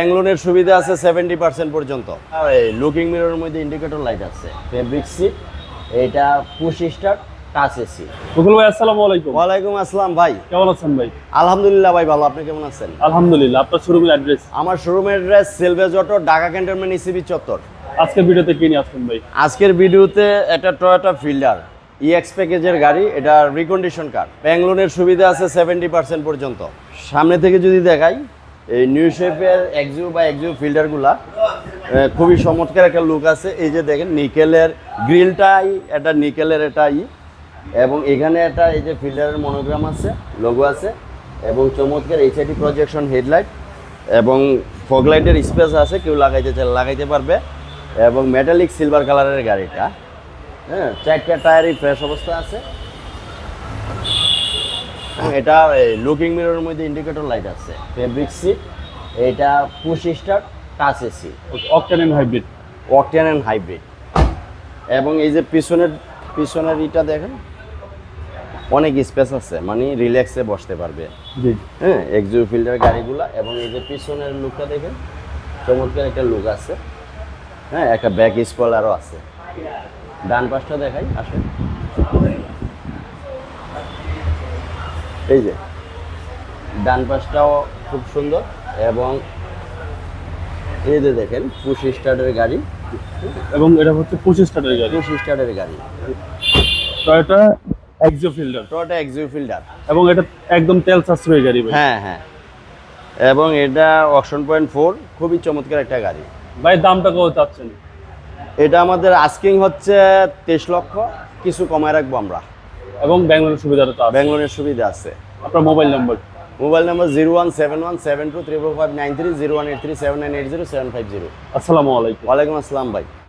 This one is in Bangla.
ব্যাংলোনের সুবিধা আছে সেভেন্টি পার্সেন্ট পর্যন্ত। লুকিং মিররের মধ্যে ইন্ডিকেটর লাইট আছে ফেব্রিক সিট এটা push start touch AC Bakul ভাই আসসালামু আলাইকুম। ওয়ালাইকুম আসসালাম ভাই। কেমন আছেন ভাই? আলহামদুলিল্লাহ ভাই ভালো। আপনি কেমন আছেন? আলহামদুলিল্লাহ আপনার শোরুমের অ্যাড্রেস আমার শোরুমের address Selvage Auto Dhaka cantonment ECB চত্বর আজকের ভিডিওতে কি নিয়ে আসছেন ভাই? আজকের ভিডিওতে একটা টয়োটা ফিল্ডার ইএক্স প্যাকেজের গাড়ি এটা রিকন্ডিশন কার সুবিধা আছে সেভেন্টি পার্সেন্ট পর্যন্ত। সামনে থেকে যদি দেখাই এই নিউ শেপের এক্সিউ বা এক্সিউ ফিল্ডারগুলা আহ, খুবই চমৎকার একটা লুক আছে। এই যে দেখেন নিকেলের গ্রিলটাই এটা নিকেলের এটা ই। এবং এখানে একটা এই যে ফিল্ডারের মনোগ্রাম আছে লোগো আছে। এবং চমৎকার এইচআইডি প্রজেকশন হেডলাইট এবং ফগ লাইটের স্পেস আছে কেউ লাগাইতে চাইলে লাগাইতে পারবে। এবং মেটালিক সিলভার কালারের গাড়িটা। হ্যাঁ চারটা টায়ারই ফ্রেশ অবস্থা আছে। এটা লুকিং মিররের মধ্যে ইন্ডিকেটর লাইট আছে ফেব্রিক সিট এটা push start touch AC octane and hybrid octane and hybrid এবং এই যে পিছনের পিছনের ইটা দেখেন অনেক স্পেস আছে মানে রিল্যাক্সে বসতে পারবে। হ্যাঁ এক্সিউ ফিল্ডার গাড়িগুলা এবং এই যে পিছনের লুকটা দেখেন চমৎকার একটা লুক আছে। হ্যাঁ একটা ব্যাক স্পলারও আছে। ডান পাশটা দেখাই আসেন। এই যে। ডান পাশটাও খুব সুন্দর এবং এই যে দেখেন পুশ স্টার্টের গাড়ি। এবং এটা হচ্ছে পঁচিশ স্টার্টের গাড়ি। পুশ স্টার্টের গাড়ি। Toyota Axio Fielder Toyota Axio Fielder এবং এটা একদম তেল সাশ্রয়ী গাড়ি ভাই। হ্যাঁ হ্যাঁ। এবং এটা অপশন পয়েন্ট ফোর খুবই চমৎকার একটা গাড়ি। ভাই দামটা কত চাচ্ছেন? এটা আমাদের আস্কিং হচ্ছে তেইশ লক্ষ কিছু কমায় রাখব আমরা। এবং ব্যাঙ্গালোর সুবিধাটা তো আছে। সুবিধা আছে। আপনার mobile number? Mobile number zero one seven one seven two three four five nine three zero one eight three seven nine eight zero seven five zero. আসসালামু আলাইকুম। ওয়ালাইকুম আসসালাম ভাই।